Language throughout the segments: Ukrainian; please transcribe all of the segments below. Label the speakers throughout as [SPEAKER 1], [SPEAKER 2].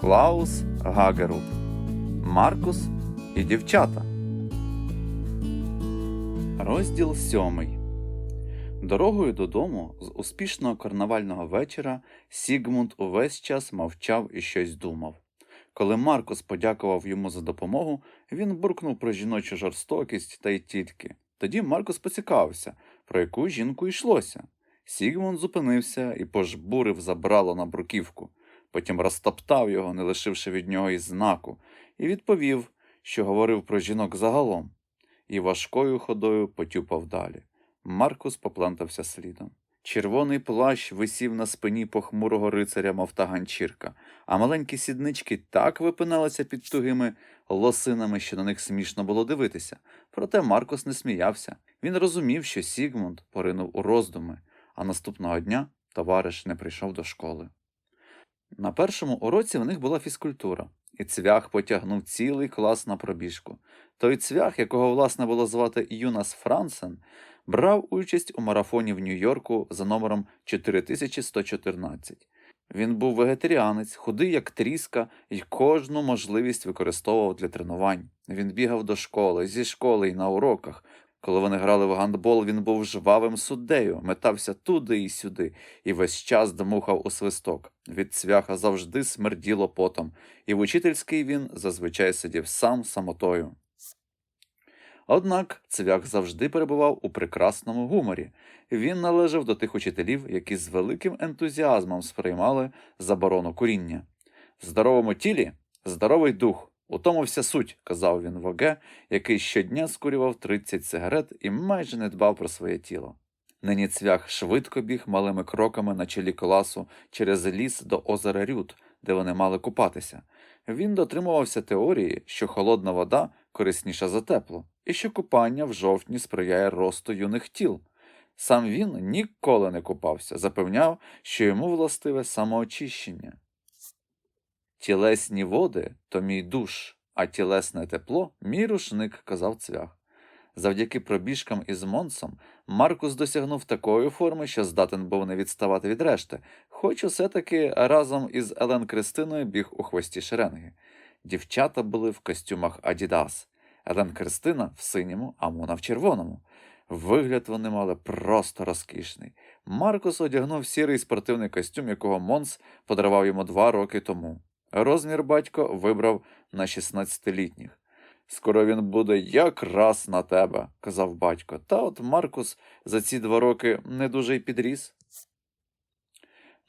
[SPEAKER 1] Клаус Гагерут, Маркус і дівчата. Розділ сьомий. Дорогою додому з успішного карнавального вечора Сігмунд увесь час мовчав і щось думав. Коли Маркус подякував йому за допомогу, він буркнув про жіночу жорстокість та й тітки. Тоді Маркус поцікавився, про яку жінку йшлося. Сігмунд зупинився і пожбурив забрало на бруківку, потім розтоптав його, не лишивши від нього й знаку, і відповів, що говорив про жінок загалом, і важкою ходою потюпав далі. Маркус поплентався слідом. Червоний плащ висів на спині похмурого рицаря, мов та ганчірка, а маленькі сіднички так випиналися під тугими лосинами, що на них смішно було дивитися. Проте Маркус не сміявся. Він розумів, що Сігмунд поринув у роздуми, а наступного дня товариш не прийшов до школи. На першому уроці в них була фізкультура, і цвях потягнув цілий клас на пробіжку. Той цвях, якого власне було звати Юнас Франсен, брав участь у марафоні в Нью-Йорку за номером 4114. Він був вегетаріанець, худий як тріска, і кожну можливість використовував для тренувань. Він бігав до школи, зі школи і на уроках. Коли вони грали в гандбол, він був жвавим суддею, метався туди і сюди, і весь час дмухав у свисток. Від цвяха завжди смерділо потом, і в учительський він зазвичай сидів сам самотою. Однак цвях завжди перебував у прекрасному гуморі. Він належав до тих учителів, які з великим ентузіазмом сприймали заборону куріння. Здоровому тілі здоровий дух. У тому вся суть, казав він Воге, який щодня скурював 30 сигарет і майже не дбав про своє тіло. Нині цвях швидко біг малими кроками на чолі класу через ліс до озера Рют, де вони мали купатися. Він дотримувався теорії, що холодна вода корисніша за тепло, і що купання в жовтні сприяє росту юних тіл. Сам він ніколи не купався, запевняв, що йому властиве самоочищення. Тілесні води то мій душ, а тілесне тепло мій рушник, казав цвях. Завдяки пробіжкам із Монсом Маркус досягнув такої форми, що здатен був не відставати від решти, хоч усе таки разом із Елен Кристиною біг у хвості шеренги. Дівчата були в костюмах Адідас, Елен Кристина в синьому, а Мона в червоному. Вигляд вони мали просто розкішний. Маркус одягнув сірий спортивний костюм, якого Монс подарував йому два роки тому. Розмір батько вибрав на 16-літніх. Скоро він буде якраз на тебе, казав батько. Та от Маркус за ці два роки не дуже й підріс.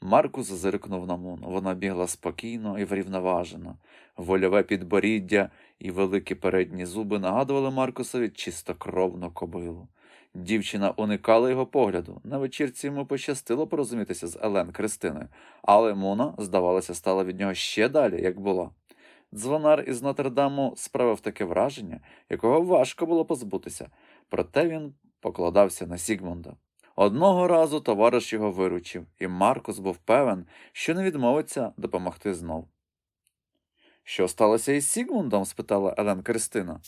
[SPEAKER 1] Маркус зиркнув на Муну. Вона бігла спокійно і врівноважено. Вольове підборіддя і великі передні зуби нагадували Маркусові чистокровну кобилу. Дівчина уникала його погляду. На вечірці йому пощастило порозумітися з Елен Кристиною, але Муна, здавалося, стала від нього ще далі, як була. Дзвонар із Нотр-Даму справив таке враження, якого важко було позбутися, проте він покладався на Сігмунда. Одного разу товариш його виручив, і Маркус був певен, що не відмовиться допомогти знов. Що сталося із Сігмундом? спитала Елен Кристина.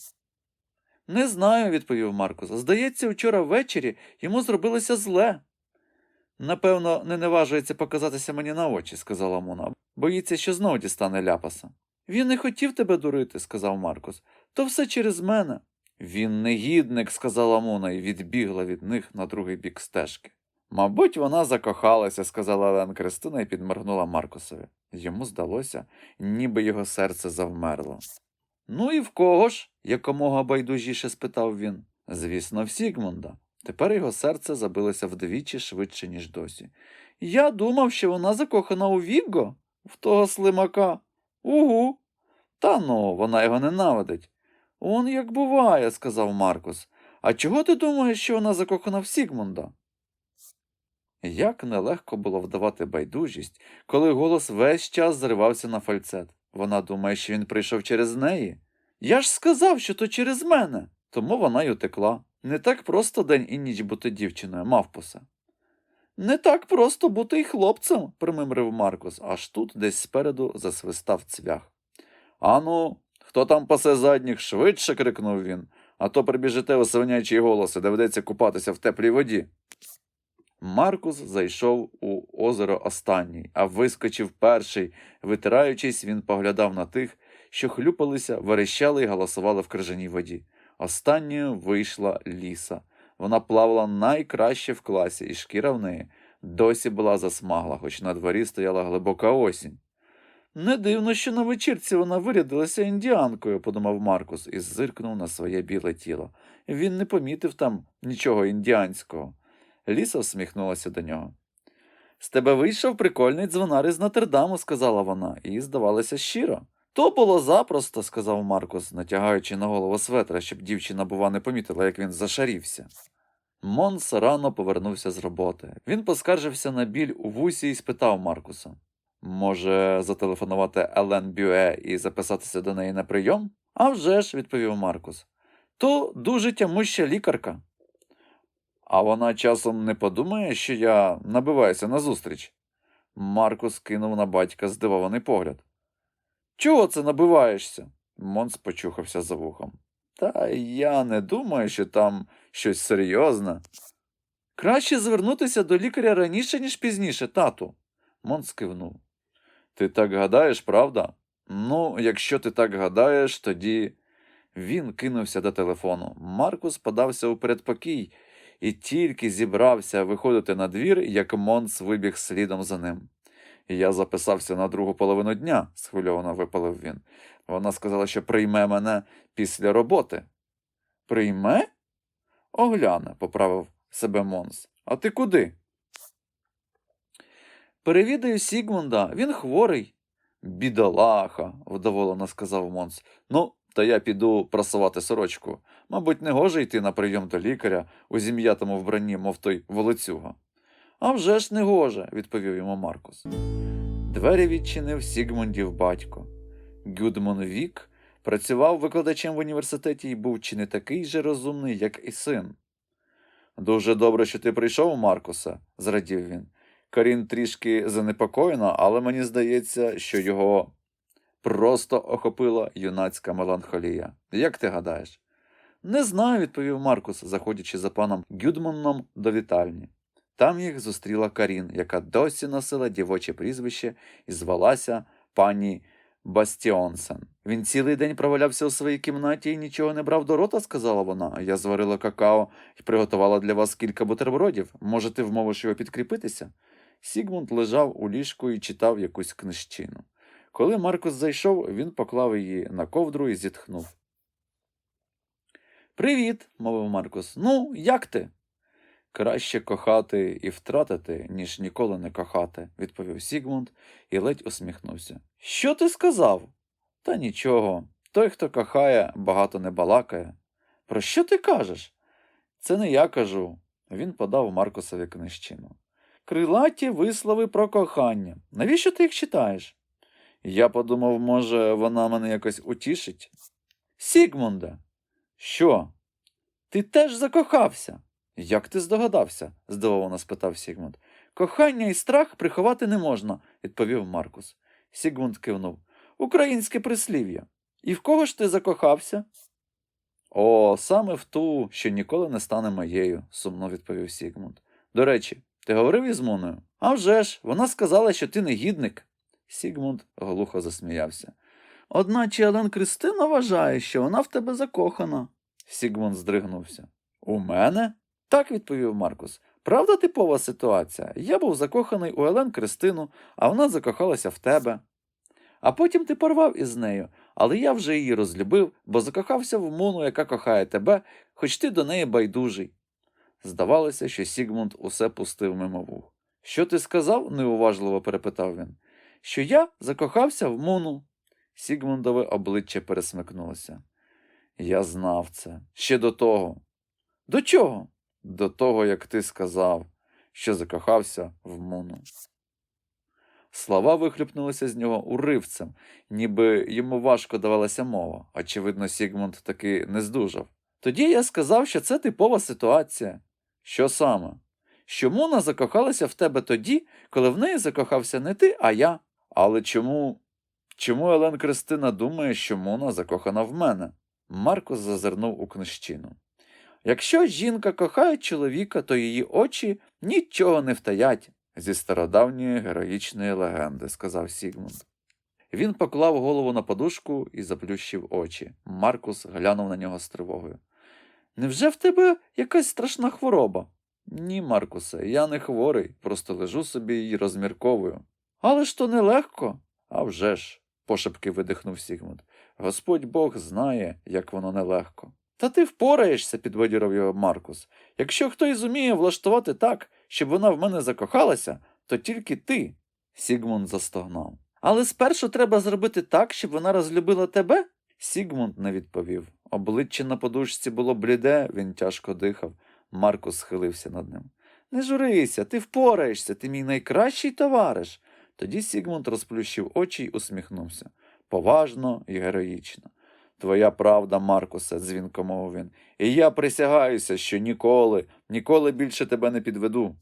[SPEAKER 1] Не знаю, відповів Маркус. Здається, вчора ввечері йому зробилося зле. Напевно, не наважується показатися мені на очі, сказала Муна. Боїться, що знов дістане ляпаса. Він не хотів тебе дурити, сказав Маркус. То все через мене. Він негідник, сказала Муна і відбігла від них на другий бік стежки. Мабуть, вона закохалася, сказала Елен Кристина і підморгнула Маркусові. Йому здалося, ніби його серце завмерло. Ну і в кого ж? якомога байдужіше спитав він. Звісно, в Сігмунда. Тепер його серце забилося вдвічі швидше, ніж досі. Я думав, що вона закохана у Вігго, в того слимака. Угу. Та ну, вона його ненавидить. Он як буває, сказав Маркус. А чого ти думаєш, що вона закохана в Сігмунда? Як нелегко було вдавати байдужість, коли голос весь час зривався на фальцет. Вона думає, що він прийшов через неї. Я ж сказав, що то через мене. Тому вона й утекла. Не так просто день і ніч бути дівчиною, мавпуса. Не так просто бути й хлопцем, примимрив Маркус, аж тут десь спереду засвистав цвях. Ану, хто там пасе задніх, швидше крикнув він, а то прибіжите у свинячий голос і доведеться купатися в теплій воді. Маркус зайшов у озеро останній, а вискочив перший. Витираючись, він поглядав на тих, що хлюпалися, верещали і галасували в крижаній воді. Останньою вийшла ліса. Вона плавала найкраще в класі, і шкіра в неї досі була засмагла, хоч на дворі стояла глибока осінь. Не дивно, що на вечірці вона вирядилася індіанкою, подумав Маркус і зиркнув на своє біле тіло. Він не помітив там нічого індіанського. Ліса всміхнулася до нього. З тебе вийшов прикольний дзвонар із Натердаму, сказала вона, і здавалося щиро. То було запросто, сказав Маркус, натягаючи на голову светра, щоб дівчина, бува, не помітила, як він зашарівся. Монс рано повернувся з роботи. Він поскаржився на біль у вусі і спитав Маркуса. Може, зателефонувати Елен Бюе і записатися до неї на прийом? «А вже ж», – відповів Маркус. То дуже тямуща лікарка. А вона часом не подумає, що я набиваюся на зустріч?» Маркус кинув на батька здивований погляд. Чого це набиваєшся? Монс почухався за вухом. Та я не думаю, що там щось серйозне. Краще звернутися до лікаря раніше, ніж пізніше, тату. Монс кивнув. Ти так гадаєш, правда? Ну, якщо ти так гадаєш, тоді. Він кинувся до телефону. Маркус подався у передпокій і тільки зібрався виходити на двір, як Монс вибіг слідом за ним. Я записався на другу половину дня, схвильовано випалив він. Вона сказала, що прийме мене після роботи. Прийме? Огляне, поправив себе Монс. А ти куди? Перевідаю Сігмунда, він хворий. Бідолаха, вдоволено сказав Монс. Ну, та я піду прасувати сорочку. Мабуть, не гоже йти на прийом до лікаря у зім'ятому вбранні, мов той волоцюга. «А вже ж не гоже, відповів йому Маркус. Двері відчинив Сігмундів батько. Гюдмон Вік працював викладачем в університеті і був чи не такий же розумний, як і син. Дуже добре, що ти прийшов, Маркусе, зрадів він. Карін трішки занепокоєна, але мені здається, що його просто охопила юнацька меланхолія. Як ти гадаєш? Не знаю, відповів Маркус, заходячи за паном Гюдманном до вітальні. Там їх зустріла Карін, яка досі носила дівоче прізвище і звалася пані Бастіонсен. Він цілий день провалявся у своїй кімнаті і нічого не брав до рота, сказала вона. Я зварила какао і приготувала для вас кілька бутербродів. Може, ти вмовиш його підкріпитися? Сігмунд лежав у ліжку і читав якусь книжчину. Коли Маркус зайшов, він поклав її на ковдру і зітхнув. Привіт, мовив Маркус. Ну, як ти? Краще кохати і втратити, ніж ніколи не кохати, відповів Сігмунд і ледь усміхнувся. Що ти сказав? Та нічого. Той, хто кохає, багато не балакає. Про що ти кажеш? Це не я кажу. Він подав Маркусові книжчину. Крилаті вислови про кохання. Навіщо ти їх читаєш? Я подумав, може, вона мене якось утішить. Сігмунде, що? Ти теж закохався? Як ти здогадався? здивовано спитав Сігмунд. Кохання і страх приховати не можна, відповів Маркус. Сігмунд кивнув. Українське прислів'я. І в кого ж ти закохався? О, саме в ту, що ніколи не стане моєю, сумно відповів Сігмунд. До речі, ти говорив із Моною? «А вже ж, вона сказала, що ти негідник. Сігмунд глухо засміявся. Одначе Елен Кристина вважає, що вона в тебе закохана. Сігмунд здригнувся. У мене? Так, відповів Маркус. Правда типова ситуація. Я був закоханий у Елен Кристину, а вона закохалася в тебе. А потім ти порвав із нею, але я вже її розлюбив, бо закохався в Мону, яка кохає тебе, хоч ти до неї байдужий. Здавалося, що Сігмунд усе пустив мимо вух. Що ти сказав? неуважливо перепитав він. Що я закохався в Муну. Сігмундове обличчя пересмикнулося. Я знав це. Ще до того. До чого? До того, як ти сказав, що закохався в Муну. Слова вихлюпнулися з нього уривцем, ніби йому важко давалася мова. Очевидно, Сігмунд таки не здужав. Тоді я сказав, що це типова ситуація. Що саме? Що Муна закохалася в тебе тоді, коли в неї закохався не ти, а я. Але чому. Чому Елен Кристина думає, що Муна закохана в мене? Маркус зазирнув у книжчину. Якщо жінка кохає чоловіка, то її очі нічого не втаять. Зі стародавньої героїчної легенди, сказав Сігмунд. Він поклав голову на подушку і заплющив очі. Маркус глянув на нього з тривогою. Невже в тебе якась страшна хвороба? Ні, Маркусе, я не хворий, просто лежу собі і розмірковую. Але ж то нелегко. «А вже ж», – пошепки видихнув Сігмунд. Господь Бог знає, як воно нелегко. Та ти впораєшся, підбадьорив його Маркус. Якщо хтось зуміє влаштувати так, щоб вона в мене закохалася, то тільки ти. Сігмунд застогнав. Але спершу треба зробити так, щоб вона розлюбила тебе? Сігмунд не відповів. Обличчя на подушці було бліде, він тяжко дихав. Маркус схилився над ним. Не журися, ти впораєшся, ти мій найкращий товариш. Тоді Сігмунд розплющив очі й усміхнувся. Поважно і героїчно. Твоя правда, Маркусе, дзвінко мовив він, і я присягаюся, що ніколи, ніколи більше тебе не підведу.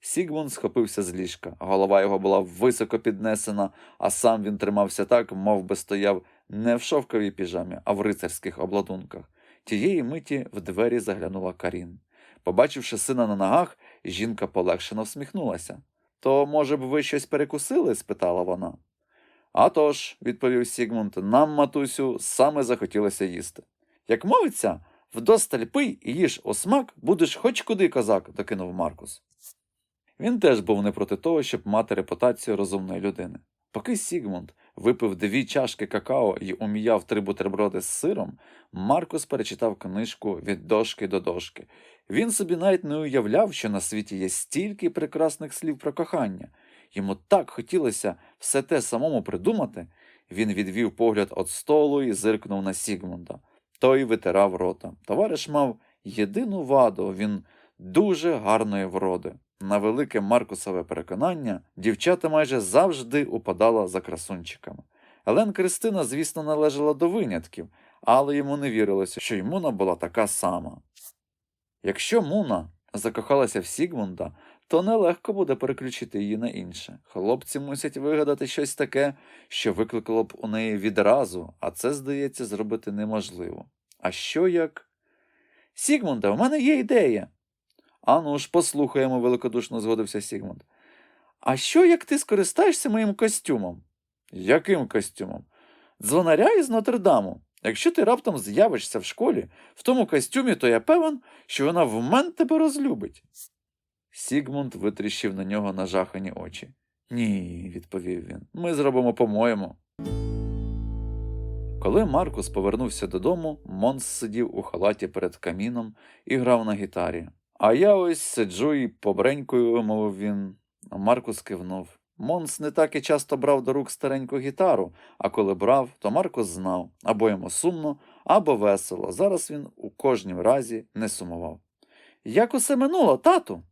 [SPEAKER 1] Сігмунд схопився з ліжка. Голова його була високо піднесена, а сам він тримався так, мов би стояв не в шовковій піжамі, а в рицарських обладунках. Тієї миті в двері заглянула Карін. Побачивши сина на ногах, жінка полегшено всміхнулася. То, може б, ви щось перекусили? спитала вона. «А тож», – відповів Сігмунд, нам, матусю, саме захотілося їсти. Як мовиться, вдосталь пий і їж осмак, будеш хоч куди козак, докинув Маркус. Він теж був не проти того, щоб мати репутацію розумної людини. Поки Сігмунд випив дві чашки какао і уміяв три бутерброди з сиром, Маркус перечитав книжку від дошки до дошки. Він собі навіть не уявляв, що на світі є стільки прекрасних слів про кохання. Йому так хотілося все те самому придумати. Він відвів погляд від столу і зиркнув на Сігмунда. Той витирав рота. Товариш мав єдину ваду, він дуже гарної вроди. На велике Маркусове переконання дівчата майже завжди упадала за красунчиками. Елен Кристина, звісно, належала до винятків, але йому не вірилося, що й Муна була така сама. Якщо Муна закохалася в Сігмунда, то нелегко буде переключити її на інше. Хлопці мусять вигадати щось таке, що викликало б у неї відразу, а це, здається, зробити неможливо. А що як. Сігмунда, в мене є ідея. Ану ж, послухаємо, великодушно згодився Сігмунд. А що як ти скористаєшся моїм костюмом? Яким костюмом? Дзвонаря із Нотр-Даму. Якщо ти раптом з'явишся в школі в тому костюмі, то я певен, що вона в мен тебе розлюбить. Сігмунд витріщив на нього нажахані очі. Ні, відповів він, ми зробимо по-моєму. Коли Маркус повернувся додому, Монс сидів у халаті перед каміном і грав на гітарі. А я ось сиджу і побренькою, мовив він. Маркус кивнув. Монс не так і часто брав до рук стареньку гітару, а коли брав, то Маркус знав або йому сумно, або весело. Зараз він у кожнім разі не сумував. Як усе минуло, тату?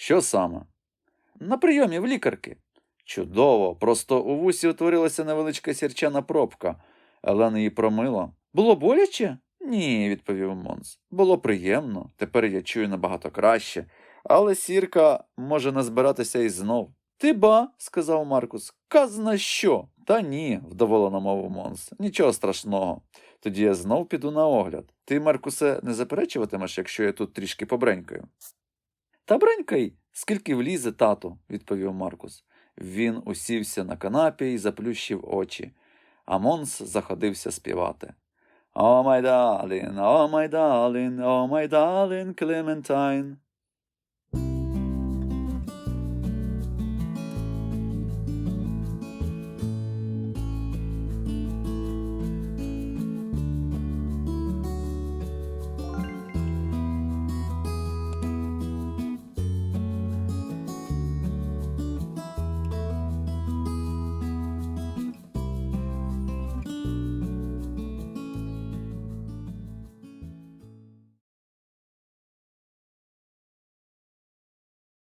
[SPEAKER 1] Що саме? На прийомі в лікарки. Чудово, просто у вусі утворилася невеличка сірчана пробка. Елена її промила. Було боляче? Ні, відповів Монс. Було приємно, тепер я чую набагато краще, але сірка може назбиратися і знов. Ти ба, сказав Маркус, казна що? Та ні, вдоволено мовив Монс. Нічого страшного. Тоді я знов піду на огляд. Ти, Маркусе, не заперечуватимеш, якщо я тут трішки побренькаю? Та бренькай, скільки влізе, тату, відповів Маркус. Він усівся на канапі і заплющив очі, а Монс заходився співати. О, май далін, о, май далін, о, май далін, Клементайн.